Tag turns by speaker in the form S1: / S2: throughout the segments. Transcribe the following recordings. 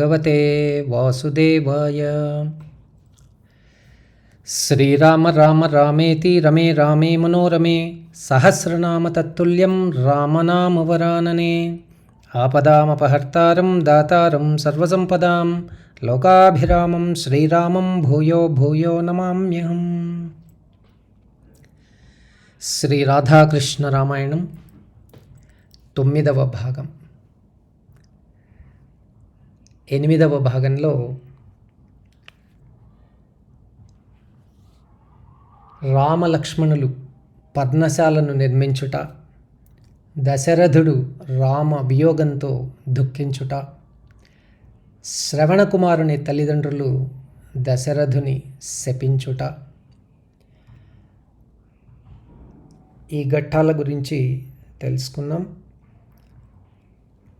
S1: భగవతే వాసుదేవాయ శ్రీరామ రామ రామేతి రమే రామే మనోరమే సహస్రనామ తత్తుల్యం రామనామవరాననే ఆపదామపహర్తారం దాతారం సర్వసంపదాం లోకాభిరామం శ్రీరామం భూయో భూయో నమామ్యహం శ్రీ రాధాకృష్ణ రామాయణం తొమ్మిదవ భాగం। ఎనిమిదవ భాగంలో రామలక్ష్మణులు పర్ణశాలను నిర్మించుట దశరథుడు రామ వియోగంతో దుఃఖించుట శ్రవణకుమారుని తల్లిదండ్రులు దశరథుని శపించుట. ఈ ఘట్టాల గురించి తెలుసుకున్నాం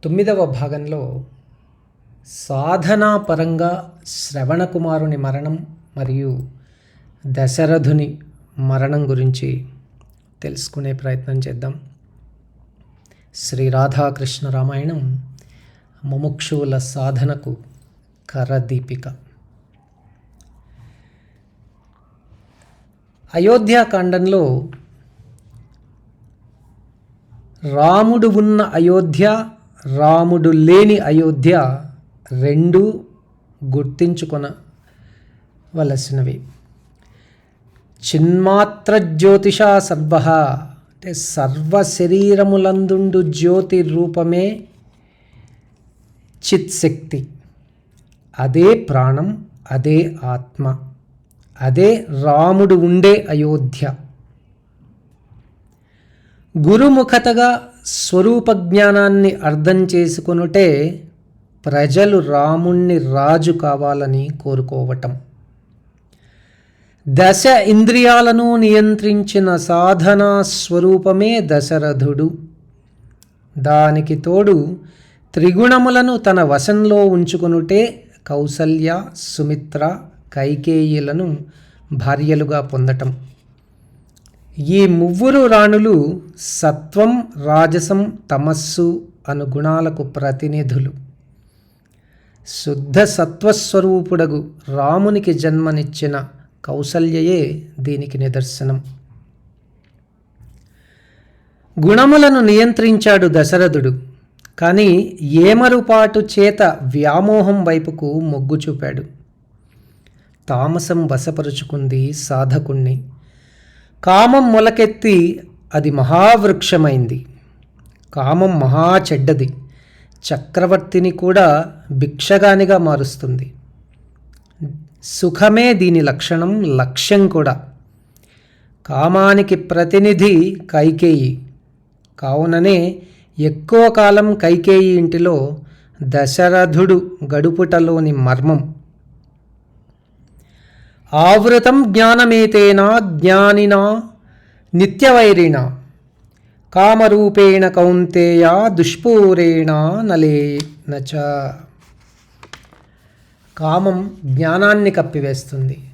S1: తొమ్మిదవ భాగంలో సాధనాపరంగా శ్రవణకుమారుని మరణం మరియు దశరథుని మరణం గురించి తెలుసుకునే ప్రయత్నం చేద్దాం. శ్రీ రాధాకృష్ణ రామాయణం ముముక్షువుల సాధనకు కరదీపిక అయోధ్యాకాండంలో రాముడు ఉన్న అయోధ్య రాముడు లేని అయోధ్య రెండు గుర్తించుకొనవలసినవి చిన్మాత్ర జ్యోతిష సర్వ. అంటే సర్వ శరీరములందుండు జ్యోతి రూపమే చిత్శక్తి అదే ప్రాణం అదే ఆత్మ అదే రాముడు ఉండే అయోధ్య. గురుముఖతగా స్వరూప జ్ఞానాన్ని అర్థం చేసుకొనుటే ప్రజలు రాముణ్ణి రాజు కావాలని కోరుకోవటం. దశ ఇంద్రియాలను నియంత్రించిన సాధనా స్వరూపమే దశరథుడు. దానికి తోడు త్రిగుణములను తన వశంలో ఉంచుకొనుటే కౌసల్య సుమిత్ర కైకేయులను భార్యలుగా పొందటం. ఈ మువ్వురు రాణులు సత్వం రాజసం తమస్సు అను గుణాలకు ప్రతినిధులు. శుద్ధ సత్వస్వరూపుడగు రామునికి జన్మనిచ్చిన కౌసల్యయే దీనికి నిదర్శనం. గుణములను నియంత్రించాడు దశరథుడు కానీ ఏమరుపాటు చేత వ్యామోహం వైపుకు మొగ్గు చూపాడు. తామసం వశపరుచుకుంది సాధకుణ్ణి. కామం మొలకెత్తి అది మహావృక్షమైంది. కామం మహా చెడ్డది. చక్రవర్తిని కూడా భిక్షగానిగా మారుస్తుంది. సుఖమే దీని లక్షణం లక్ష్యం కూడా. కామానికి ప్రతినిధి కైకేయి. కావుననే ఎక్కువ కాలం కైకేయి ఇంటిలో దశరథుడు గడుపుటలోని మర్మం. ఆవృతం జ్ఞానమేతేనా జ్ఞానినా నిత్యవైరిణ కామరూపేణ కౌంతేయ దుష్పూరేణ నలే నచ. కామం జ్ఞానాన్ని కప్పివేస్తుంది.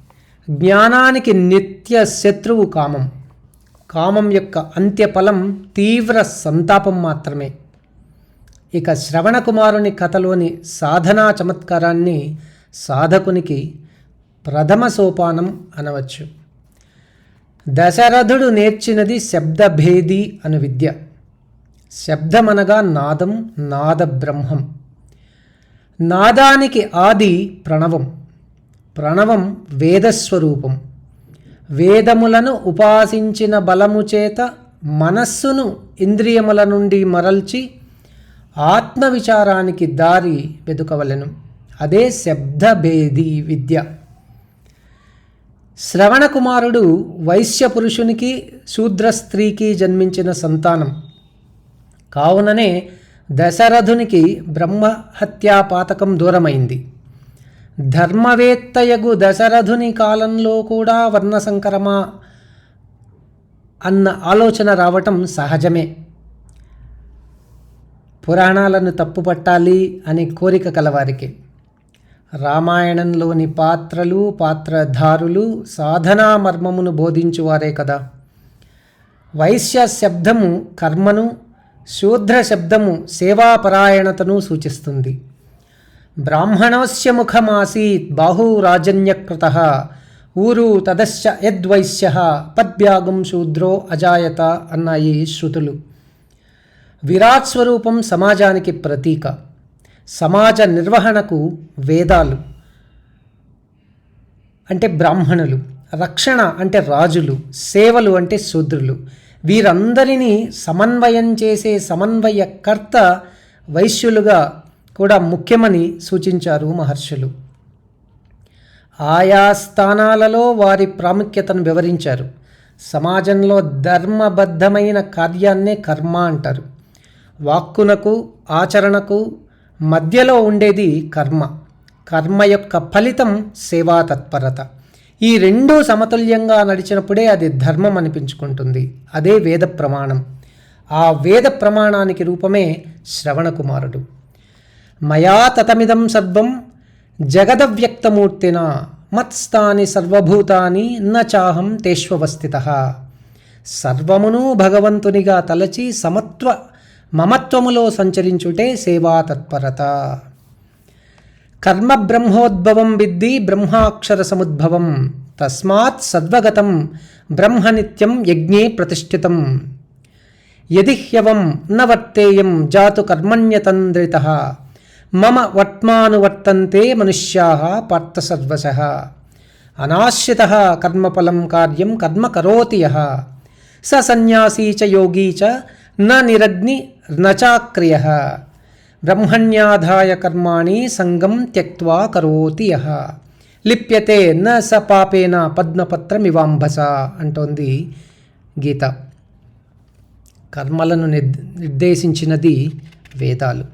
S1: జ్ఞానానికి నిత్య శత్రువు కామం. కామం యొక్క అంత్యఫలం తీవ్ర సంతాపం మాత్రమే. ఇక శ్రవణకుమారుని కథలోని సాధనా చమత్కారాన్ని సాధకునికి ప్రథమ సోపానం అనవచ్చు. దశరథుడు నేర్చినది శబ్దభేది అను విద్య. శబ్దమనగా నాదం నాద బ్రహ్మం నాదానికి ఆది ప్రణవం. ప్రణవం వేదస్వరూపం. వేదములను ఉపాసించిన బలము చేత మనస్సును ఇంద్రియముల నుండి మరల్చి ఆత్మవిచారానికి దారి వెదుకవలెను. అదే శబ్దభేది విద్య. శ్రవణకుమారుడు వైశ్య పురుషునికి శూద్ర స్త్రీకి జన్మించిన సంతానం. కావుననే దశరథునికి బ్రహ్మహత్యా పాతకం దూరమైంది. ధర్మవేత్తయగు దశరథుని కాలంలో కూడా వర్ణసంకరమా అన్న ఆలోచన రావటం సహజమే. పురాణాలను తప్పుపట్టాలి అనే కోరిక కలవారికి. రామాయణంలోని పాత్రలు పాత్రధారులు సాధనా మర్మమును బోధించువారే కదా. వైశ్య శబ్దము కర్మను శూద్ర శబ్దము సేవాపరాయణతను సూచిస్తుంది. బ్రాహ్మణస్య ముఖమాసీత్ బాహూరాజన్యకృత ఊరు తదశ్చ యద్వైశ్య పద్భ్యాగం శూద్రో అజాయత అన్నాయి శృతులు. విరాట్ స్వరూపం సమాజానికి ప్రతీక. సమాజ నిర్వహణకు వేదాలు అంటే బ్రాహ్మణులు రక్షణ అంటే రాజులు సేవలు అంటే శూద్రులు. వీరందరినీ సమన్వయం చేసే సమన్వయకర్త వైశ్యులుగా కూడా ముఖ్యమని సూచించారు మహర్షులు. ఆయా స్థానాలలో వారి ప్రాముఖ్యతను వివరించారు. సమాజంలో ధర్మబద్ధమైన కార్యాన్నే కర్మ అంటారు. వాక్కునకు ఆచరణకు మధ్యలో ఉండేది కర్మ. కర్మ యొక్క ఫలితం సేవా తత్పరత. ఈ రెండూ సమతుల్యంగా నడిచినప్పుడే అది ధర్మం అనిపించుకుంటుంది. అదే వేద ప్రమాణం. ఆ వేద ప్రమాణానికి రూపమే శ్రవణకుమారుడు. మయా తతమిదం సర్వం జగదవ్యక్తమూర్తిన మత్స్థాని సర్వభూతాని న చాహం తేష్వస్థిత సర్వమును భగవంతునిగా తలచి సమత్వ మమత్వములో సంచరించుటే సేవా తత్పరత. కర్మ బ్రహ్మోద్భవం విద్ది బ్రహ్మాక్షర సముద్భవం. తస్మాత్ సద్వగతం బ్రహ్మనిత్యం యజ్ఞే ప్రతిష్ఠితం. యదిహ్యవం న వర్తేయం జాతు కర్మణ్యతంద్రిత. మమ వర్త్మానువర్తంతే మనుష్యా పార్థసర్వశ. అనాశ్రిత కర్మఫలం కార్యం కర్మ కరోతి స సన్యాసీ చ యోగీ చ నిరగ్ని నచాక్రియ. బ్రహ్మణ్యాధాయ కర్మాణి సంగం త్యక్వా కరోతి యహ లిప్యతే న స పాపేన పద్మపత్రమివాంభస అంటోంది గీత. కర్మలను నిర్దేశించినది వేదాలు.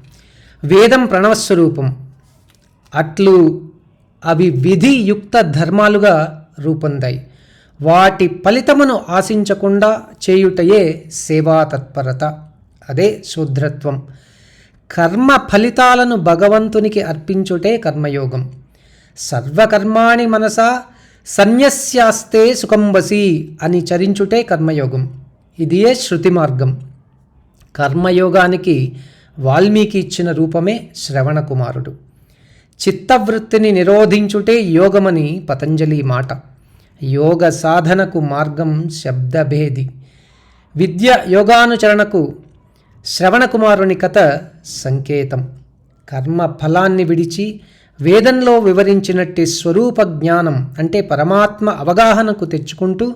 S1: వేదం ప్రణవస్వరూపం. అట్లు అవి విధియుక్త ధర్మాలుగా రూపొందాయి. వాటి ఫలితమును ఆశించకుండా చేయుటయే సేవా తత్పరత అదే శూద్రత్వం. కర్మ ఫలితాలను భగవంతునికి అర్పించుటే కర్మయోగం. సర్వకర్మాణి మనసా సన్యస్యాస్తే సుఖంబసి అని చరించుటే కర్మయోగం. ఇదియే శృతి మార్గం కర్మయోగానికి వాల్మీకి ఇచ్చిన రూపమే శ్రవణకుమారుడు. చిత్తవృత్తిని నిరోధించుటే యోగమని పతంజలి మాట. యోగ సాధనకు మార్గం శబ్దభేది. విద్య యోగానుచరణకు శ్రవణకుమారుని కథ సంకేతం. కర్మ ఫలాన్ని విడిచి వేదంలో వివరించినట్టే స్వరూప జ్ఞానం అంటే పరమాత్మ అవగాహనకు తెచ్చుకుంటూ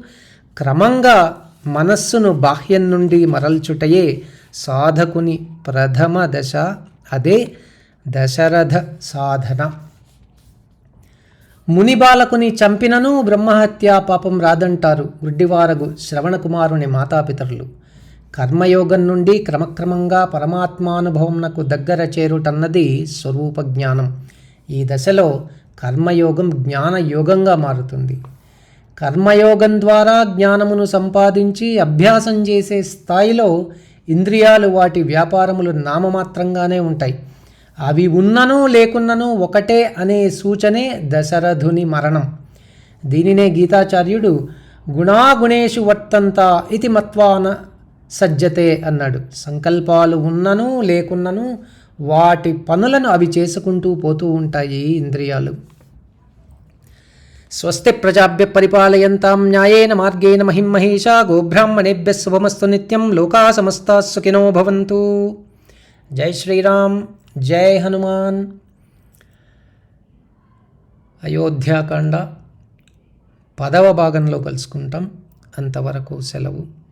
S1: క్రమంగా మనస్సును బాహ్యం నుండి మరల్చుటయే సాధకుని ప్రథమ దశ అదే దశరథ సాధన. ముని బాలకుని చంపినను బ్రహ్మహత్యా పాపం రాదంటారు గుడ్డివారగు శ్రవణకుమారుని మాతాపితరులు. కర్మయోగం నుండి క్రమక్రమంగా పరమాత్మానుభవంనకు దగ్గర చేరుటన్నది స్వరూప జ్ఞానం ఈ దశలో కర్మయోగం జ్ఞానయోగంగా మారుతుంది. కర్మయోగం ద్వారా జ్ఞానమును సంపాదించి అభ్యాసం చేసే స్థాయిలో ఇంద్రియాలు వాటి వ్యాపారములు నామమాత్రంగానే ఉంటాయి. అవి ఉన్నను లేకున్నను ఒకటే అనే సూచనే దశరథుని మరణం. దీనినే గీతాచార్యుడు గుణాగుణేషు వర్తంత ఇది మత్వాన సజ్జతే అన్నాడు. సంకల్పాలు ఉన్నను లేకున్నను వాటి పనులను అవి చేసుకుంటూ పోతూ ఉంటాయి ఇంద్రియాలు. స్వస్తి ప్రజాభ్య పరిపాలయంతాం న్యాయేన మార్గేణ మహిం మహిషా గోబ్రాహ్మణేభ్య శుభమస్తు నిత్యం లోకా సమస్తా సుఖినో భవంతు. జై శ్రీరామ్ జై హనుమాన్. అయోధ్యాకాండ పదవ భాగంలో కలుసుకుంటాం. అంతవరకు సెలవు.